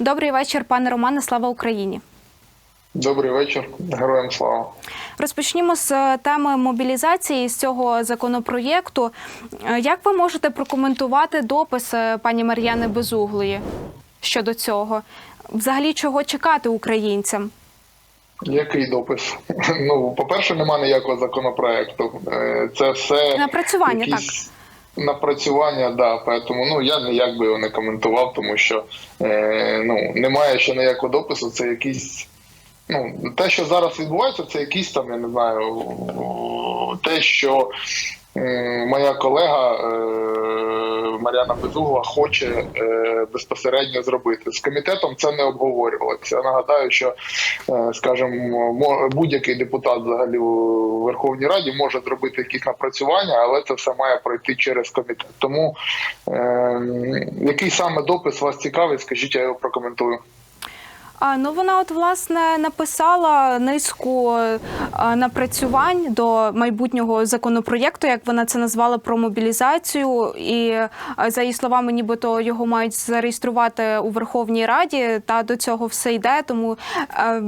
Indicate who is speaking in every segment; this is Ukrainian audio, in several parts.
Speaker 1: Добрий вечір, пане Романе. Слава Україні.
Speaker 2: Добрий вечір, героям слава.
Speaker 1: Розпочнімо з е, теми мобілізації з цього законопроєкту. Е, Як ви можете прокоментувати допис е, пані Мар'яни Безуглої щодо цього? Взагалі, чого чекати українцям?
Speaker 2: Який допис? Ну, по-перше, нема ніякого законопроекту. Це все
Speaker 1: Напрацювання,
Speaker 2: якісь напрацювання, да. поэтому ну я ніяк би його не коментував, тому що е, ну немає ще ніякого допису. Це якісь. Ну, те, що зараз відбувається, це якісь там, я не знаю, те, що моя колега е, Мар'яна Безугла хоче е, безпосередньо зробити. З комітетом це не обговорювалося. Я нагадаю, що, е, скажімо, мо- будь-який депутат взагалі у Верховній Раді може зробити якісь напрацювання, але це все має пройти через комітет. Тому е, який саме допис вас цікавить, скажіть, я його прокоментую.
Speaker 1: А, ну вона от власне написала низку а, напрацювань до майбутнього законопроєкту, як вона це назвала про мобілізацію. І а, за її словами, нібито його мають зареєструвати у Верховній Раді. Та до цього все йде. Тому е,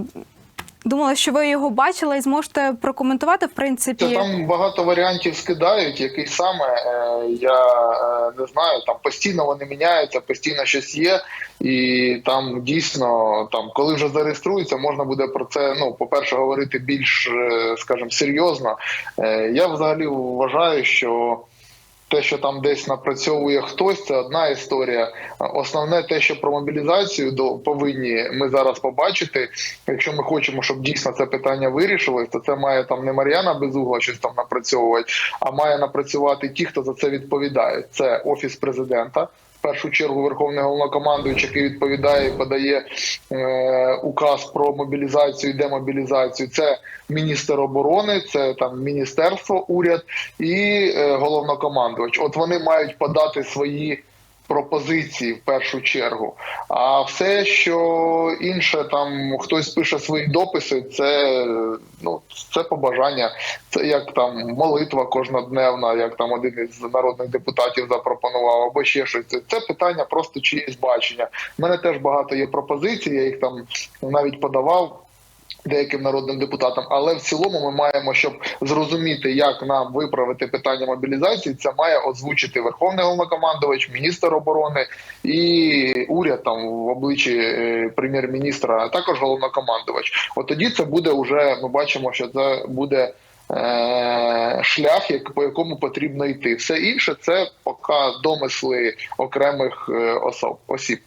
Speaker 1: думала, що ви його бачили і зможете прокоментувати. В принципі,
Speaker 2: там багато варіантів скидають, який саме е, я е, не знаю. Там постійно вони міняються, постійно щось є, і там дійсно там, коли вже зареєструється, можна буде про це. Ну, по-перше, говорити більш, е, скажімо, серйозно. Я взагалі вважаю, що. Те, що там десь напрацьовує хтось, це одна історія. Основне те, що про мобілізацію до повинні ми зараз побачити. Якщо ми хочемо, щоб дійсно це питання вирішилось, то це має там не Мар'яна Безугла щось там напрацьовувати, а має напрацювати ті, хто за це відповідає. Це офіс президента. В першу чергу Верховний головнокомандуючий, який відповідає подає е, указ про мобілізацію і демобілізацію. Це міністр оборони, це там міністерство, уряд і е, головнокомандувач. От вони мають подати свої пропозиції в першу чергу. А все, що інше, там хтось пише свої дописи, це ну це побажання. Це як там молитва кожнодневна, як там один із народних депутатів запропонував, або ще щось. Це питання просто чиєсь бачення. У мене теж багато є пропозицій, я їх там навіть подавав. Деяким народним депутатам, але в цілому ми маємо, щоб зрозуміти, як нам виправити питання мобілізації, це має озвучити Верховний головнокомандувач, міністр оборони і уряд там в обличчі е, прем'єр-міністра, а також головнокомандувач. От тоді це буде вже. Ми бачимо, що це буде. е, Шлях, як по якому потрібно йти, все інше це поки домисли окремих е, осіб.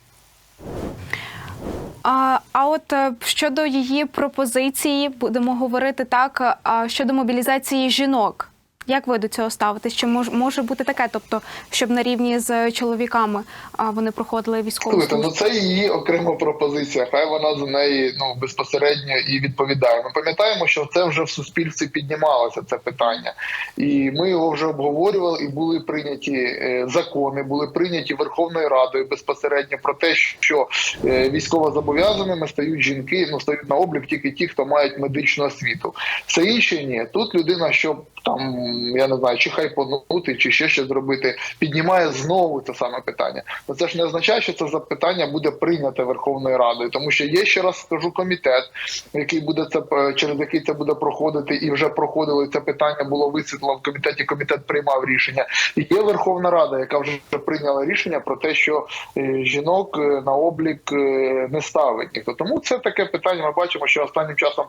Speaker 1: А, а от е, щодо її пропозиції, будемо говорити так, щодо мобілізації жінок. Як ви до цього ставитесь? Чи мож, може бути таке, тобто, щоб на рівні з чоловіками а, вони проходили військову
Speaker 2: Слухайте, ну це її окрема пропозиція. Хай вона за неї ну безпосередньо і відповідає. Ми пам'ятаємо, що це вже в суспільстві піднімалося це питання, і ми його вже обговорювали. І були прийняті е, закони, були прийняті Верховною Радою безпосередньо про те, що е, військовозобов'язаними стають жінки, ну стають на облік тільки ті, хто мають медичну освіту. Все інше ні. Тут людина, щоб там я не знаю, чи хайпонути, чи ще щось зробити, піднімає знову це саме питання. Ну це ж не означає, що це запитання буде прийняте Верховною Радою, тому що є ще раз скажу комітет, який буде це е, через який це буде проходити, і вже проходило це питання було висвітлено в комітеті. Комітет приймав рішення. І є Верховна Рада, яка вже прийняла рішення про те, що е, жінок е, на облік не ставить ніхто. Тому це таке питання. Ми бачимо, що останнім часом.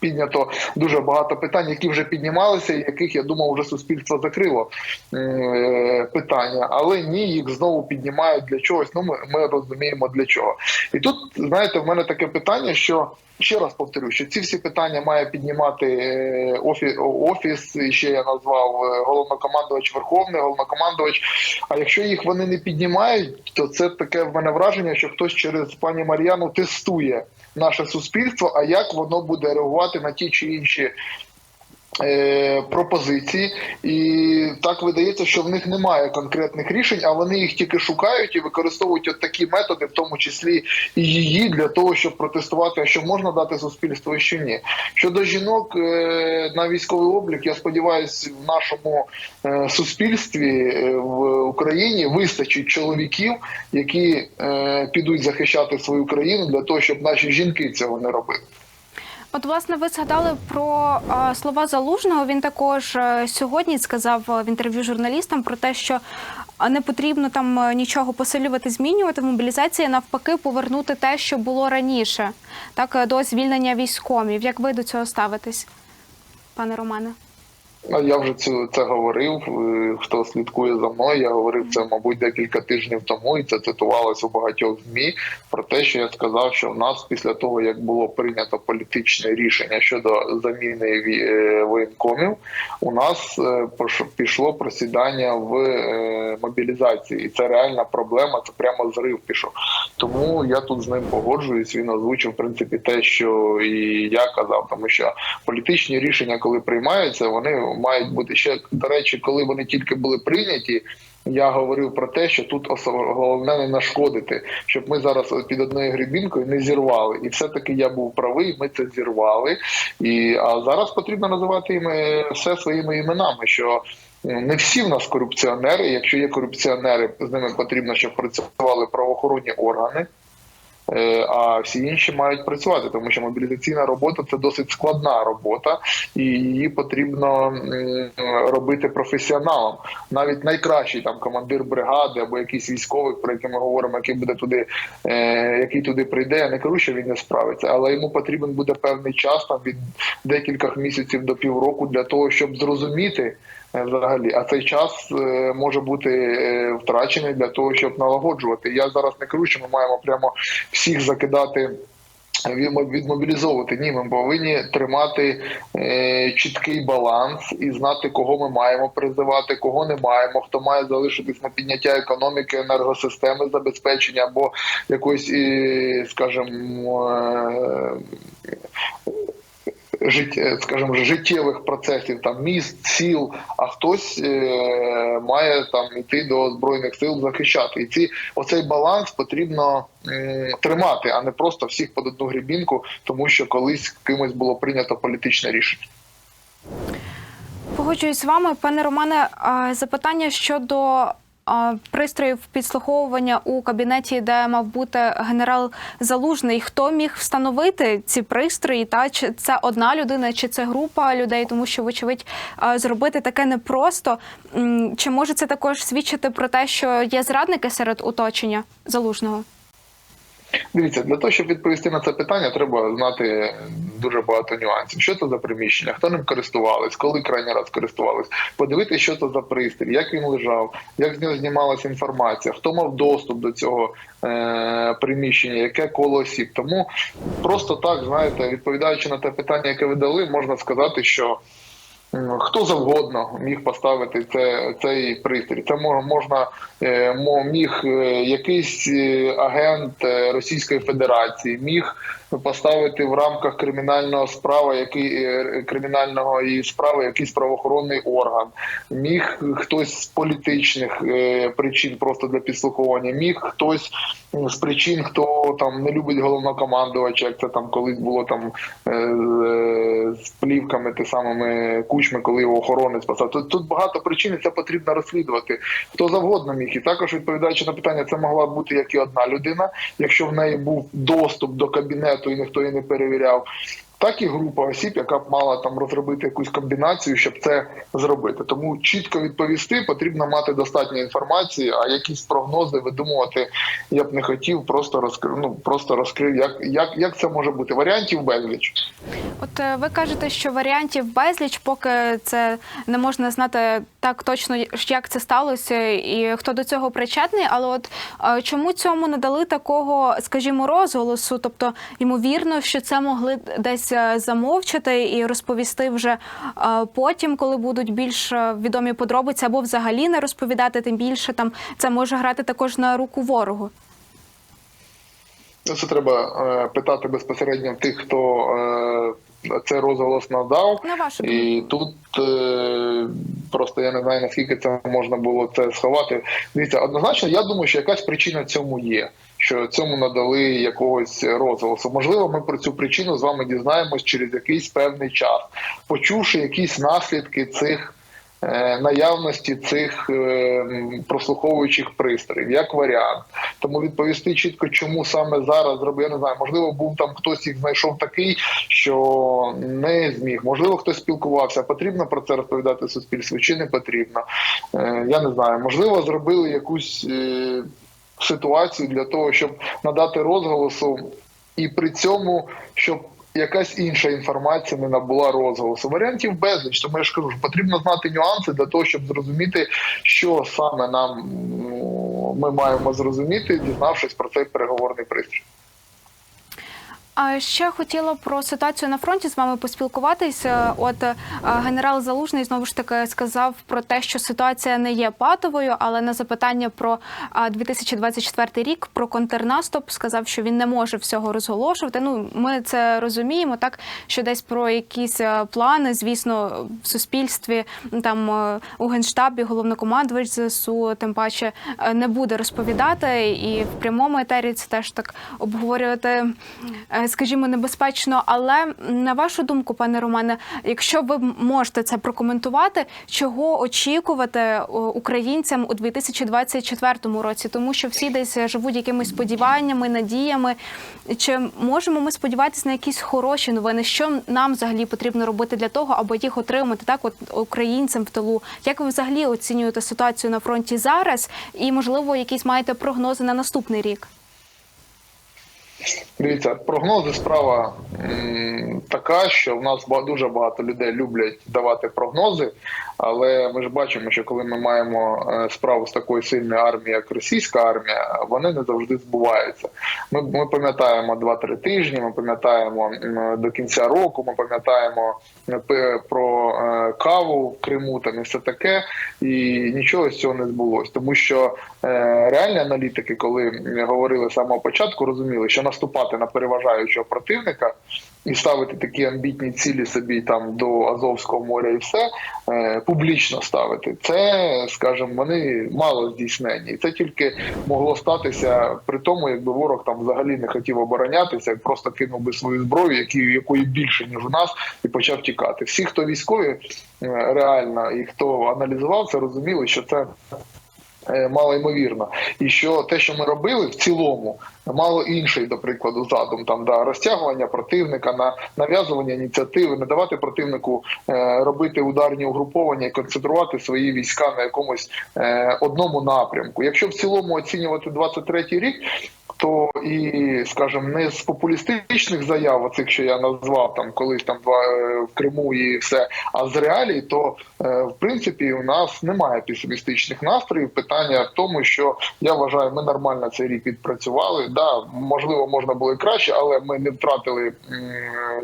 Speaker 2: Піднято дуже багато питань, які вже піднімалися, і яких я думав, вже суспільство закрило е, питання, але ні, їх знову піднімають для чогось. Ну ми, ми розуміємо для чого. І тут знаєте, в мене таке питання, що ще раз повторю, що ці всі питання має піднімати е, офіс, офіс ще я назвав е, головнокомандувач Верховний, головнокомандувач. А якщо їх вони не піднімають, то це таке в мене враження, що хтось через пані Мар'яну тестує наше суспільство, а як воно буде реагувати на ті чи інші пропозиції, і так видається, що в них немає конкретних рішень, а вони їх тільки шукають і використовують от такі методи, в тому числі і її, для того, щоб протестувати, що можна дати суспільству, і що ні. Щодо жінок е, на військовий облік, я сподіваюся, в нашому е, суспільстві е, в Україні вистачить чоловіків, які е, підуть захищати свою країну для того, щоб наші жінки цього не робили.
Speaker 1: От, власне, ви згадали про е, слова залужного. Він також е, сьогодні сказав в інтерв'ю журналістам про те, що е, не потрібно там нічого посилювати, змінювати в мобілізації, навпаки, повернути те, що було раніше, так до звільнення військомів. Як ви до цього ставитесь, пане Романе?
Speaker 2: А Я вже це, це говорив. е, Хто слідкує за мною, я говорив це, мабуть, декілька тижнів тому, і це цитувалось у багатьох змі про те, що я сказав, що в нас після того, як було прийнято політичне рішення щодо заміни е, воєнкомів, у нас е, пішло просідання в мобілізації, і це реальна проблема. Це прямо зрив пішов. Тому я тут з ним погоджуюсь. Він озвучив в принципі те, що і я казав, тому що політичні рішення, коли приймаються, вони мають бути ще до речі, коли вони тільки були прийняті. Я говорив про те, що тут головне не нашкодити, щоб ми зараз під одною грибінкою не зірвали. І все-таки я був правий, ми це зірвали. І а зараз потрібно називати іми все своїми іменами. Що не всі в нас корупціонери. Якщо є корупціонери, з ними потрібно, щоб працювали правоохоронні органи. Е, А всі інші мають працювати, тому що мобілізаційна робота це досить складна робота, і її потрібно робити професіоналом. Навіть найкращий там командир бригади або якийсь військовий, про який ми говоримо, який буде туди, е, який туди прийде. Я не кажу, що він не справиться, але йому потрібен буде певний час, там від декількох місяців до півроку, для того, щоб зрозуміти. Е, Взагалі, а цей час е, може бути е, втрачений для того, щоб налагоджувати. Я зараз не що ми маємо прямо всіх закидати. Відмобілізовувати ні, ми повинні тримати е, чіткий баланс і знати, кого ми маємо призивати, кого не маємо, хто має залишитись на підняття економіки, енергосистеми, забезпечення або якоїсь, скажімо, е, скажімо, життєвих процесів, там міст, сіл, а хтось е, має там іти до збройних сил захищати. І ці оцей баланс потрібно м, тримати, а не просто всіх під одну грібінку, тому що колись кимось було прийнято політичне рішення.
Speaker 1: Погоджуюсь з вами, пане Романе. Запитання щодо пристроїв підслуховування у кабінеті, де мав бути генерал Залужний. Хто міг встановити ці пристрої? Та чи це одна людина, чи це група людей? Тому що, вочевидь, зробити таке непросто. Чи може це також свідчити про те, що є зрадники серед оточення залужного?
Speaker 2: Дивіться, для того, щоб відповісти на це питання, треба знати дуже багато нюансів. Що це за приміщення, хто ним користувались, коли крайній раз користувались, подивитися, що це за пристрій, як він лежав, як з нього знімалася інформація, хто мав доступ до цього е- приміщення, яке коло осіб. Тому просто так, знаєте, відповідаючи на те питання, яке ви дали, можна сказати, що. Хто завгодно міг поставити це, цей пристрій. Це мо- можна е, міг е, якийсь е, агент Російської Федерації, міг поставити в рамках кримінального справи, який кримінального і справи якийсь правоохоронний орган, міг хтось з політичних причин просто для підслуховування, міг хтось з причин, хто там не любить головнокомандувача, як це там колись було там з- плівками, ти самими кучми, коли його охорони спасав. Тут, тут багато причин, і це потрібно розслідувати. Хто завгодно міг. І також відповідаючи на питання, це могла бути як і одна людина, якщо в неї був доступ до кабінету і ніхто її не перевіряв. Так і група осіб, яка б мала там розробити якусь комбінацію, щоб це зробити. Тому чітко відповісти потрібно мати достатньо інформації, а якісь прогнози видумувати я б не хотів, просто розкрив, ну просто розкрив, як, як, як це може бути. Варіантів безліч.
Speaker 1: От е, ви кажете, що варіантів безліч, поки це не можна знати так точно, як це сталося і хто до цього причетний. Але от е, чому цьому не дали такого, скажімо, розголосу? Тобто, ймовірно, що це могли десь е, замовчати і розповісти вже е, потім, коли будуть більш е, відомі подробиці, або взагалі не розповідати, тим більше там це може грати також на руку ворогу.
Speaker 2: Ну, Це треба е, питати безпосередньо тих, хто е, цей розголос надав.
Speaker 1: На вашу.
Speaker 2: І тут е, просто я не знаю наскільки це можна було це сховати. Дивіться, однозначно, я думаю, що якась причина цьому є. Що цьому надали якогось розголосу. Можливо, ми про цю причину з вами дізнаємось через якийсь певний час, почувши якісь наслідки цих наявності цих е, прослуховуючих пристроїв, як варіант. Тому відповісти чітко, чому саме зараз зробив, я не знаю. Можливо, був там хтось їх знайшов такий, що не зміг. Можливо, хтось спілкувався. Потрібно про це розповідати суспільству чи не потрібно. Е, Я не знаю. Можливо, зробили якусь е, ситуацію для того, щоб надати розголосу, і при цьому, щоб якась інша інформація не набула розголосу. Варіантів безліч, тому я ж кажу, що потрібно знати нюанси для того, щоб зрозуміти, що саме нам ми маємо зрозуміти, дізнавшись про цей переговорний пристрій.
Speaker 1: А ще хотіла про ситуацію на фронті з вами поспілкуватися. От е, генерал Залужний знову ж таки сказав про те, що ситуація не є патовою, але на запитання про а, 2024 рік про контрнаступ сказав, що він не може всього розголошувати. Ну ми це розуміємо, так що десь про якісь е, плани, звісно, в суспільстві там е, у генштабі головнокомандувач ЗСУ, тим паче не буде розповідати, і в прямому етері це теж так обговорювати, скажімо, небезпечно. Але на вашу думку, пане Романе, якщо ви можете це прокоментувати, чого очікувати е, українцям у 2024 році, тому що всі десь живуть якимись сподіваннями, надіями. Чи можемо ми сподіватися на якісь хороші новини? Що нам взагалі потрібно робити для того, аби їх отримати так, от українцям в тилу? Як ви взагалі оцінюєте ситуацію на фронті зараз? І можливо, якісь маєте прогнози на наступний рік?
Speaker 2: Дивіться, прогнози справа м, така, що в нас дуже багато людей люблять давати прогнози, але ми ж бачимо, що коли ми маємо е, справу з такою сильною армією, як російська армія, вони не завжди збуваються. Ми, ми пам'ятаємо 2-3 тижні, ми пам'ятаємо до кінця року, ми пам'ятаємо е, про е, каву в Криму там і все таке, і нічого з цього не збулося, тому що реальні аналітики, коли говорили з самого початку, розуміли, що наступати на переважаючого противника і ставити такі амбітні цілі собі там до Азовського моря і все е, публічно ставити. Це, скажімо, вони мало здійснені, і це тільки могло статися при тому, якби ворог там взагалі не хотів оборонятися, просто кинув би свою зброю, які якої більше ніж у нас, і почав тікати. Всі, хто військові е, реально і хто аналізував це, розуміли, що це е, мало ймовірно. І що те, що ми робили в цілому, мало інший, до прикладу, задум там да розтягування противника на нав'язування ініціативи, не давати противнику е, робити ударні угруповання і концентрувати свої війська на якомусь е, одному напрямку. Якщо в цілому оцінювати 23-й рік. То і, скажімо, не з популістичних заяв, оцих, що я назвав там колись там е, в Криму і все, а з реалій, то е, в принципі у нас немає песимістичних настроїв. Питання в тому, що я вважаю, ми нормально цей рік відпрацювали. Да, можливо, можна було і краще, але ми не втратили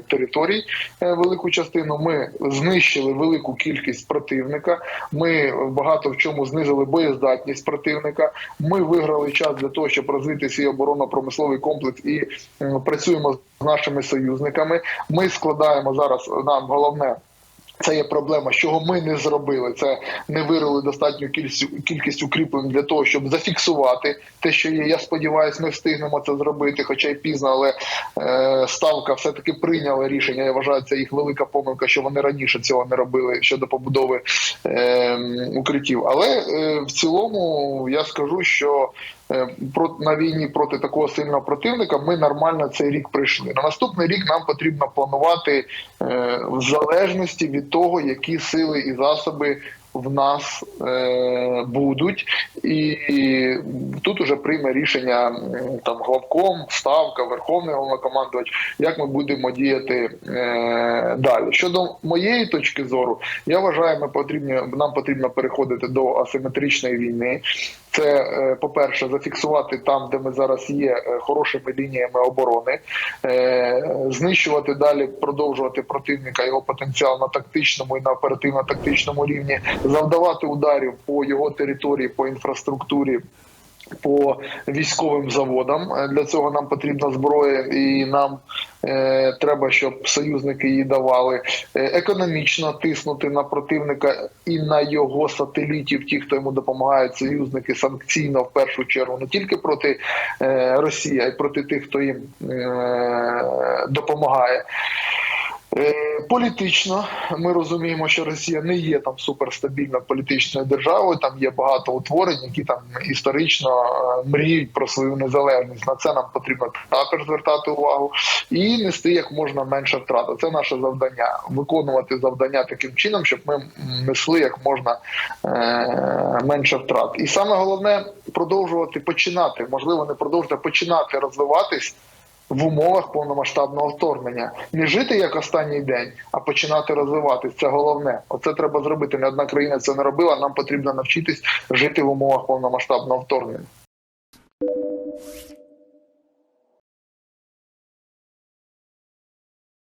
Speaker 2: територій е, велику частину. Ми знищили велику кількість противника. Ми багато в чому знизили боєздатність противника. Ми виграли час для того, щоб розвити свій оборонно-промисловий комплекс і працюємо з нашими союзниками. Ми складаємо зараз нам головне. Це є проблема, чого ми не зробили. Це не вирили достатню кількість, кількість укріплень для того, щоб зафіксувати те, що є. Я сподіваюся, ми встигнемо це зробити, хоча й пізно, але е, ставка все таки прийняла рішення. Я вважаю, це їх велика помилка, що вони раніше цього не робили щодо побудови е, укриттів. Але е, в цілому я скажу, що на війні проти такого сильного противника ми нормально цей рік прийшли. На наступний рік нам потрібно планувати е, в залежності від того, які сили і засоби в нас е, будуть, і тут уже прийме рішення там главком, ставка, верховний головнокомандувач, як ми будемо діяти е, далі. Щодо моєї точки зору, я вважаю, ми потрібні нам потрібно переходити до асиметричної війни. Це, е, по-перше, зафіксувати там, де ми зараз є, е, хорошими лініями оборони, е, знищувати далі, продовжувати противника його потенціал на тактичному і на оперативно-тактичному рівні, завдавати ударів по його території, по інфраструктурі. По військовим заводам. Е, Для цього нам потрібна зброя, і нам е, треба, щоб союзники її давали. Е, економічно тиснути на противника і на його сателітів, ті, хто йому допомагають, союзники санкційно в першу чергу, не тільки проти е, Росії, а й проти тих, хто їм е, допомагає. Е, Політично ми розуміємо, що Росія не є там суперстабільною політичною державою. Там є багато утворень, які там історично е, мріють про свою незалежність. На це нам потрібно також звертати увагу і нести як можна менше втрат. Це наше завдання виконувати завдання таким чином, щоб ми несли як можна е, менше втрат. І саме головне продовжувати починати, можливо, не продовжувати а починати розвиватись в умовах повномасштабного вторгнення. Не жити як останній день, а починати розвиватись. Це головне. Оце треба зробити. Не одна країна це не робила. Нам потрібно навчитись жити в умовах повномасштабного вторгнення.